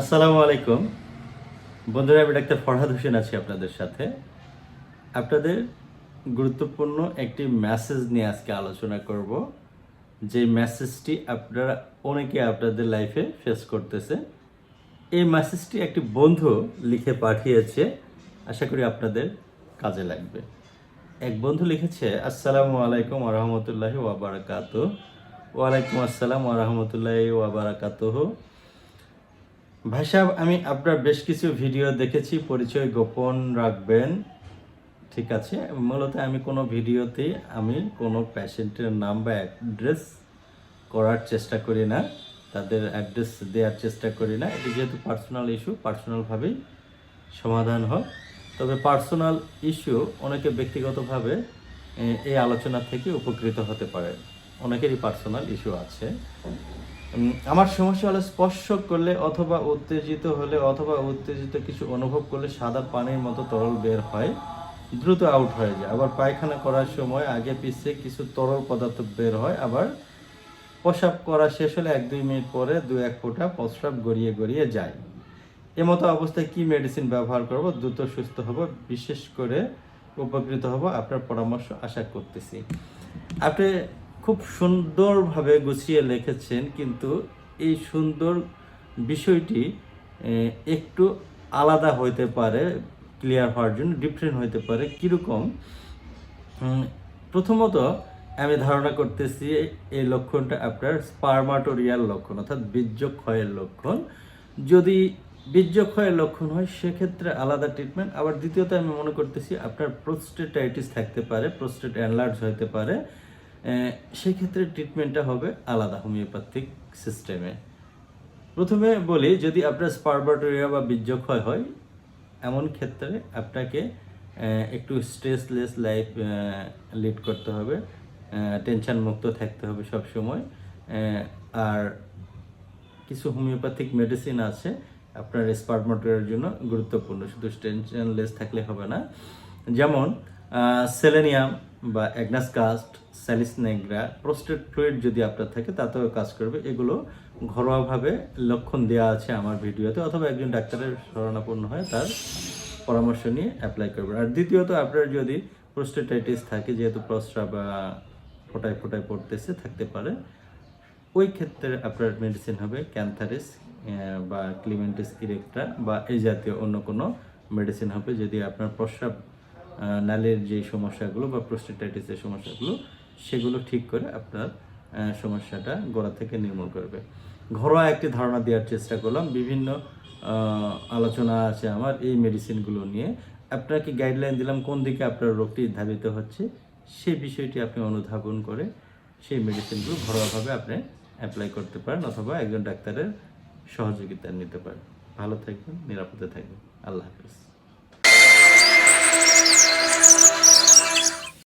আসসালামু আলাইকুম। বন্ধুরা, আমি ডাক্তার ফরহাদ হোসেন আছি আপনাদের সাথে। আপনাদের গুরুত্বপূর্ণ একটি মেসেজ নিয়ে আজকে আলোচনা করব, যে মেসেজটি আপনারা অনেকে আপনাদের লাইফে ফেস করতেছে। এই মেসেজটি একটি বন্ধু লিখে পাঠিয়েছে। আশা করি আপনাদের কাজে লাগবে। এক বন্ধু লিখেছে, আসসালামু আলাইকুম ওরহমতুল্লাহি ওয়াবারাকাত ওয়ালাইকুম আসসালাম ওরহমতুল্লাহি ওয়াবারাকাতুহ ভাই সাহেব, আমি আপনার বেশ কিছু ভিডিও দেখেছি, পরিচয় গোপন রাখবেন, ঠিক আছে? মূলত আমি কোনো ভিডিওতে আমি কোনো প্যাশেন্টের নাম বা অ্যাড্রেস করার চেষ্টা করি না, তাদের অ্যাড্রেস দেওয়ার চেষ্টা করি না। এটি যেহেতু পার্সোনাল ইস্যু পার্সোনালভাবেই সমাধান হোক। তবে পার্সোনাল ইস্যু অনেকে ব্যক্তিগতভাবে এই আলোচনা থেকে উপকৃত হতে পারে। অনেকেরই পার্সোনাল ইস্যু আছে। আমার সমস্যা হলো স্পর্শ করলে অথবা উত্তেজিত হলে অথবা উত্তেজিত কিছু অনুভব করলে সাদা পানির মতো তরল বের হয়, দ্রুত আউট হয়ে যায়। আবার পায়খানা করার সময় আগে পিছিয়ে কিছু তরল পদার্থ বের হয়, আবার প্রসাব করা শেষ হলে এক দুই মিনিট পরে দু এক ফোঁটা প্রস্রাব গড়িয়ে গড়িয়ে যায়। এমতো অবস্থায় কি মেডিসিন ব্যবহার করব? দ্রুত সুস্থ হব, বিশেষ করে উপকৃত হব, আপনার পরামর্শ আশা করতেছি। আপনি খুব সুন্দরভাবে গুছিয়ে লিখেছেন কিন্তু এই সুন্দর বিষয়টি একটু আলাদা হইতে পারে, ক্লিয়ার হওয়ার জন্য, ডিফারেন্ট হইতে পারে, কীরকম? প্রথমত আমি ধারণা করতেছি এই লক্ষণটা আপনার স্পার্মাটোরিয়াল লক্ষণ, অর্থাৎ বীর্যক্ষয়ের লক্ষণ। যদি বীর্যক্ষয়ের লক্ষণ হয়, সেক্ষেত্রে আলাদা ট্রিটমেন্ট আবার দ্বিতীয়ত আমি মনে করতেছি আপনার প্রোস্টেটাইটিস থাকতে পারে প্রোস্টেট অ্যানলার্জ হতে পারে। সেক্ষেত্রে ট্রিটমেন্টটা হবে আলাদা হোমিওপ্যাথিক সিস্টেমে প্রথমে বলি, যদি আপনার স্পার্মাটোরিয়া বা বীর্যক্ষয় হয়, এমন ক্ষেত্রে আপনাকে একটু স্ট্রেসলেস লাইফ লিড করতে হবে। টেনশন মুক্ত থাকতে হবে সব সময় আর কিছু হোমিওপ্যাথিক মেডিসিন আছে, আপনার স্পার্মাটোরিয়ার জন্য গুরুত্বপূর্ণ। শুধু টেনশনলেস থাকলে হবে না। যেমন সেলেনিয়াম বা agnus castus salix nigra prostate fluid যদি আপনার থাকে, তাতেও কাজ করবে। এগুলো ঘরোয়াভাবে লক্ষণ দেওয়া আছে আমার ভিডিওতে, অথবা একজন ডাক্তারের শরণাপন্ন হয় তার পরামর্শ নিয়ে অ্যাপ্লাই করবেন। আর দ্বিতীয়ত, আপনার যদি প্রোস্টেটাইটিস থাকে, যেহেতু প্রস্রাব ফোটায় ফোটায় পড়তেছে, থাকতে পারে, ওই ক্ষেত্রে আপনার মেডিসিন হবে ক্যান্থারিস বা ক্লিমেন্টিস ইরেক্টা বা এই জাতীয় অন্য কোনো মেডিসিন হবে, যদি আপনার প্রস্রাব নালীর যে সমস্যাগুলো বা প্রোস্টেটাইটিসের সমস্যাগুলো, সেগুলো ঠিক করে আপনার সমস্যাটা গোড়া থেকে নির্মূল করবে। ঘরোয়া একটি ধারণা দেওয়ার চেষ্টা করলাম। বিভিন্ন আলোচনা আছে আমার এই মেডিসিনগুলো নিয়ে। আপনাকে গাইডলাইন দিলাম কোন দিকে আপনার রোগটি ধাবিত হচ্ছে সেই বিষয়টি আপনি অনুধাবন করে সেই মেডিসিনগুলো ঘরোয়াভাবে আপনি অ্যাপ্লাই করতে পারেন অথবা একজন ডাক্তারের সহযোগিতা নিতে পারেন। ভালো থাকবেন, নিরাপদে থাকবেন। আল্লাহ হাফিজ। Música